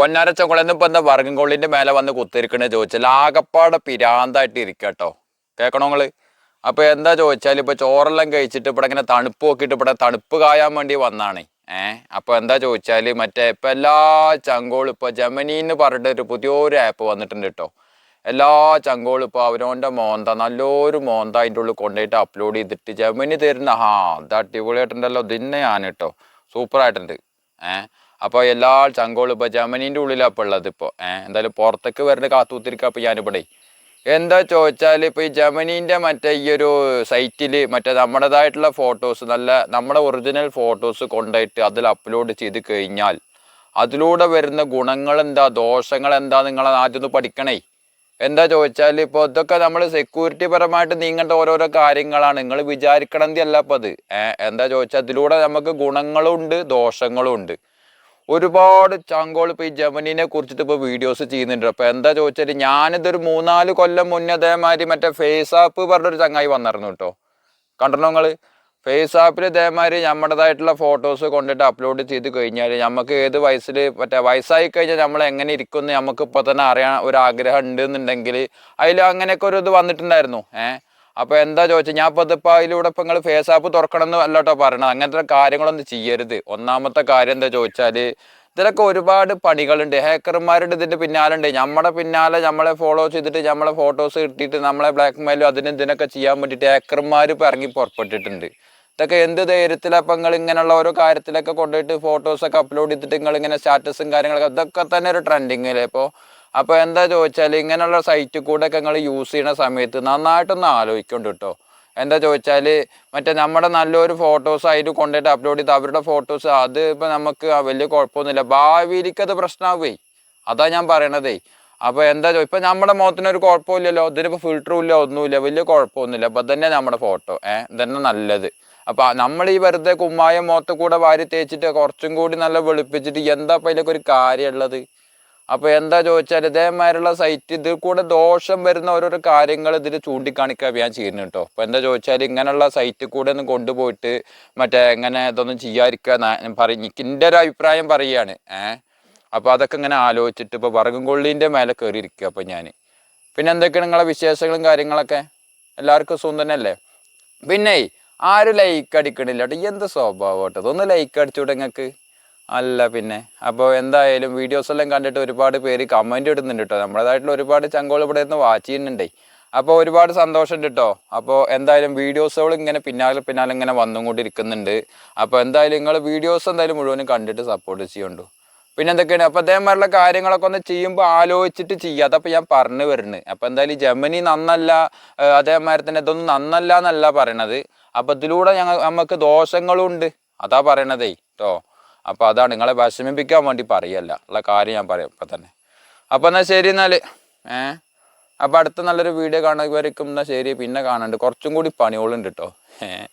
പൊന്നാരച്ചക്കുളന്ന് ഇപ്പൊ എന്താ വർഗംകൊള്ളിന്റെ മേലെ വന്ന് കുത്തിരിക്കണേ ചോദിച്ചാൽ ആകപ്പാടെ പിരാന്തായിട്ട് ഇരിക്കട്ടോ കേൾക്കണോ നിങ്ങൾ? അപ്പൊ എന്താ ചോദിച്ചാൽ ഇപ്പൊ ചോറെല്ലാം കഴിച്ചിട്ട് ഇവിടെ ഇങ്ങനെ തണുപ്പ് നോക്കിയിട്ട് ഇവിടെ തണുപ്പ് കായാൻ വേണ്ടി വന്നാണ്. ഏഹ് അപ്പൊ എന്താ ചോദിച്ചാൽ മറ്റേ ഇപ്പൊ എല്ലാ ചങ്കോളും ഇപ്പൊ എന്ന് പറഞ്ഞിട്ട് ഒരു പുതിയൊരു ആപ്പ് വന്നിട്ടുണ്ട് കേട്ടോ എല്ലാ ചങ്കോളും ഇപ്പൊ അവനോന്റെ മോന്ത നല്ലൊരു മോന്ത അതിന്റെ ഉള്ളിൽ കൊണ്ടുപോയിട്ട് അപ്ലോഡ് ചെയ്തിട്ട് ജമനി തരുന്ന ഹാ അത് അടിപൊളിയായിട്ടുണ്ടല്ലോ ഇതിന്നെ ഞാൻ കേട്ടോ സൂപ്പർ ആയിട്ടുണ്ട്. ഏഹ് അപ്പോൾ എല്ലാ ചങ്കോളും ഇപ്പോൾ ജമനീന്റെ ഉള്ളിലാണ് ഇപ്പോൾ ഉള്ളത് ഇപ്പോൾ എന്തായാലും പുറത്തേക്ക് വരുന്ന കാത്തുത്തിരിക്കുക അപ്പോൾ ഞാനിവിടെ. എന്താ ചോദിച്ചാൽ ഇപ്പോൾ ഈ ജമനീന്റെ മറ്റേ ഈ ഒരു സൈറ്റിൽ മറ്റേ നമ്മുടേതായിട്ടുള്ള ഫോട്ടോസ് നല്ല നമ്മുടെ ഒറിജിനൽ ഫോട്ടോസ് കൊണ്ടുപോയിട്ട് അതിൽ അപ്ലോഡ് ചെയ്ത് കഴിഞ്ഞാൽ അതിലൂടെ വരുന്ന ഗുണങ്ങൾ എന്താ ദോഷങ്ങൾ എന്താ നിങ്ങൾ ആദ്യം ഒന്ന് പഠിക്കണേ. എന്താ ചോദിച്ചാൽ ഇപ്പോൾ ഇതൊക്കെ നമ്മൾ സെക്യൂരിറ്റി പരമായിട്ട് നീങ്ങേണ്ട ഓരോരോ കാര്യങ്ങളാണ്. നിങ്ങൾ വിചാരിക്കണമെന്നല്ല അപ്പോൾ അത്? എന്താ ചോദിച്ചാൽ അതിലൂടെ നമുക്ക് ഗുണങ്ങളും ഉണ്ട് ദോഷങ്ങളും ഉണ്ട് ഒരുപാട് ചാങ്കോൾ ഇപ്പോൾ ഈ ജമനീനെ കുറിച്ചിട്ട് ഇപ്പോൾ വീഡിയോസ് ചെയ്യുന്നുണ്ട്. അപ്പോൾ എന്താ ചോദിച്ചാൽ ഞാനിതൊരു മൂന്നാൽ കൊല്ലം മുന്നേ അതേമാതിരി മറ്റേ ഫേസ് ആപ്പ് പറഞ്ഞൊരു ചങ്ങായി വന്നിരുന്നു കേട്ടോ. കണ്ടോ നിങ്ങൾ ഫേസ് ആപ്പിൽ ഇതേമാതിരി നമ്മുടേതായിട്ടുള്ള ഫോട്ടോസ് കൊണ്ടിട്ട് അപ്ലോഡ് ചെയ്ത് കഴിഞ്ഞാൽ നമുക്ക് ഏത് വയസ്സിൽ മറ്റേ വയസ്സായി കഴിഞ്ഞാൽ നമ്മൾ എങ്ങനെ ഇരിക്കുന്നു നമുക്ക് ഇപ്പോൾ തന്നെ അറിയാൻ ഒരു ആഗ്രഹം ഉണ്ട് എന്നുണ്ടെങ്കിൽ അതിൽ അങ്ങനെയൊക്കെ ഒരു ഇത് വന്നിട്ടുണ്ടായിരുന്നു. ഏഹ്? അപ്പോൾ എന്താ ചോദിച്ചാൽ ഞാൻ ഇപ്പോൾ ഇതിപ്പോൾ അതിലൂടെ ഇപ്പോൾ നിങ്ങൾ ഫേസ് ആപ്പ് തുറക്കണം എന്ന് അല്ലോട്ടോ പറയണത്. അങ്ങനത്തെ കാര്യങ്ങളൊന്നും ചെയ്യരുത്. ഒന്നാമത്തെ കാര്യം എന്താ ചോദിച്ചാൽ ഇതിലൊക്കെ ഒരുപാട് പണികളുണ്ട്. ഹാക്കർമാരുടെ ഇതിന്റെ പിന്നാലെ ഉണ്ട് നമ്മുടെ പിന്നാലെ നമ്മളെ ഫോളോ ചെയ്തിട്ട് നമ്മളെ ഫോട്ടോസ് കിട്ടിയിട്ട് നമ്മളെ ബ്ലാക്ക് മെയിലും അതിന് ഇതിനൊക്കെ ചെയ്യാൻ വേണ്ടിയിട്ട് ഹാക്കർമാർ ഇപ്പോൾ ഇറങ്ങി പുറപ്പെട്ടിട്ടുണ്ട്. ഇതൊക്കെ എന്ത് ധൈര്യത്തിലാണ് അപ്പം നിങ്ങൾ ഇങ്ങനെയുള്ള ഓരോ കാര്യത്തിലൊക്കെ കൊണ്ടുപോയിട്ട് ഫോട്ടോസൊക്കെ അപ്ലോഡ് ചെയ്തിട്ട് നിങ്ങൾ ഇങ്ങനെ സ്റ്റാറ്റസും കാര്യങ്ങളൊക്കെ ഇതൊക്കെ തന്നെ ഒരു ട്രെൻഡിങ്ങില്ലേ ഇപ്പോൾ അപ്പോൾ എന്താ ചോദിച്ചാൽ ഇങ്ങനെയുള്ള സൈറ്റ് കൂടെ ഒക്കെ നിങ്ങൾ യൂസ് ചെയ്യുന്ന സമയത്ത് നന്നായിട്ടൊന്ന് ആലോചിക്കുന്നുണ്ട് കേട്ടോ എന്താ ചോദിച്ചാൽ മറ്റേ നമ്മുടെ നല്ലൊരു ഫോട്ടോസ് അതിൽ കൊണ്ടുപോയിട്ട് അപ്ലോഡ് ചെയ്ത് അവരുടെ ഫോട്ടോസ് അത് ഇപ്പോൾ നമുക്ക് വലിയ കുഴപ്പമൊന്നുമില്ല. ഭാവിയിലേക്ക് അത് പ്രശ്നമാവുകയെ അതാ ഞാൻ പറയണതേ. അപ്പോൾ എന്താ ചോ ഇപ്പം നമ്മുടെ മുഖത്തിനൊരു കുഴപ്പമില്ലല്ലോ. ഇതിനിപ്പോൾ ഫിൽറ്ററും ഇല്ല ഒന്നുമില്ല. വലിയ കുഴപ്പമൊന്നുമില്ല. അപ്പം തന്നെ നമ്മുടെ ഫോട്ടോ ഏഹ് ഇതന്നെ നല്ലത്. അപ്പം നമ്മൾ ഈ വെറുതെ കുമ്മായ മുഖത്ത് കൂടെ വാരി തേച്ചിട്ട് കുറച്ചും കൂടി നല്ല വെളുപ്പിച്ചിട്ട് എന്താ അപ്പം അതിലൊക്കെ ഒരു കാര്യമുള്ളത്? അപ്പോൾ എന്താ ചോദിച്ചാൽ ഇതേമാതിരിയുള്ള സൈറ്റ് ഇതിൽ കൂടെ ദോഷം വരുന്ന ഓരോരോ കാര്യങ്ങൾ ഇതിൽ ചൂണ്ടിക്കാണിക്കുക ഞാൻ ചെയ്യുന്നു കേട്ടോ അപ്പോൾ എന്താ ചോദിച്ചാൽ ഇങ്ങനെയുള്ള സൈറ്റ് കൂടെ ഒന്ന് കൊണ്ടുപോയിട്ട് മറ്റേ എങ്ങനെ ഇതൊന്നും ചെയ്യാതിരിക്കുക ഞാൻ പറയും എന്റെ ഒരു അഭിപ്രായം പറയുകയാണ് ഏഹ് അപ്പോൾ അതൊക്കെ ഇങ്ങനെ ആലോചിച്ചിട്ട് ഇപ്പോൾ വറകും കൊള്ളീന്റെ മേലെ കയറിയിരിക്കുക അപ്പോൾ ഞാൻ പിന്നെ എന്തൊക്കെയാണ് നിങ്ങളെ വിശേഷങ്ങളും കാര്യങ്ങളൊക്കെ? എല്ലാവർക്കും സുഖം തന്നെയല്ലേ? പിന്നെ ആരും ലൈക്ക് അടിക്കണില്ല കേട്ടോ എന്ത് സ്വഭാവം കേട്ടോ ഒന്ന് ലൈക്ക് അടിച്ചുകൂടെ നിങ്ങൾക്ക് അല്ല പിന്നെ. അപ്പോൾ എന്തായാലും വീഡിയോസ് എല്ലാം കണ്ടിട്ട് ഒരുപാട് പേര് കമന്റ് ഇടുന്നുണ്ട് കേട്ടോ നമ്മുടേതായിട്ടുള്ള ഒരുപാട് ചങ്കോൾ ഇവിടെ നിന്ന് വാച്ച് ചെയ്യുന്നുണ്ടേ. അപ്പോൾ ഒരുപാട് സന്തോഷമുണ്ട് കേട്ടോ അപ്പോൾ എന്തായാലും വീഡിയോസുകൾ ഇങ്ങനെ പിന്നാലെ പിന്നാലെ ഇങ്ങനെ വന്നും കൊണ്ടിരിക്കുന്നുണ്ട് അപ്പോൾ എന്തായാലും നിങ്ങൾ വീഡിയോസ് എന്തായാലും മുഴുവനും കണ്ടിട്ട് സപ്പോർട്ട് ചെയ്യുന്നുണ്ട് പിന്നെ എന്തൊക്കെയാണ്? അപ്പോൾ അതേമാതിരിയുള്ള കാര്യങ്ങളൊക്കെ ഒന്ന് ചെയ്യുമ്പോൾ ആലോചിച്ചിട്ട് ചെയ്യുക അതപ്പോൾ ഞാൻ പറഞ്ഞു വരുന്നത് അപ്പോൾ എന്തായാലും ഈ ജർമ്മനി നന്നല്ല അതേമാതിരി തന്നെ ഇതൊന്നും നന്നല്ല എന്നല്ല പറയണത്. അപ്പോൾ ഇതിലൂടെ ഞങ്ങൾ നമുക്ക് ദോഷങ്ങളും ഉണ്ട് അതാ പറയണതേ കേട്ടോ അപ്പോൾ അതാണ് നിങ്ങളെ വിഷമിപ്പിക്കാൻ വേണ്ടി പറയല്ല. ഉള്ള കാര്യം ഞാൻ പറയാം ഇപ്പം തന്നെ. അപ്പോൾ എന്നാൽ ശരി എന്നാൽ ഏ? അപ്പോൾ അടുത്ത നല്ലൊരു വീഡിയോ കാണുന്നവരേക്കും എന്നാൽ ശരി. പിന്നെ കാണാണ്ട്. കുറച്ചും കൂടി പണികളുണ്ട് കേട്ടോ ഏ?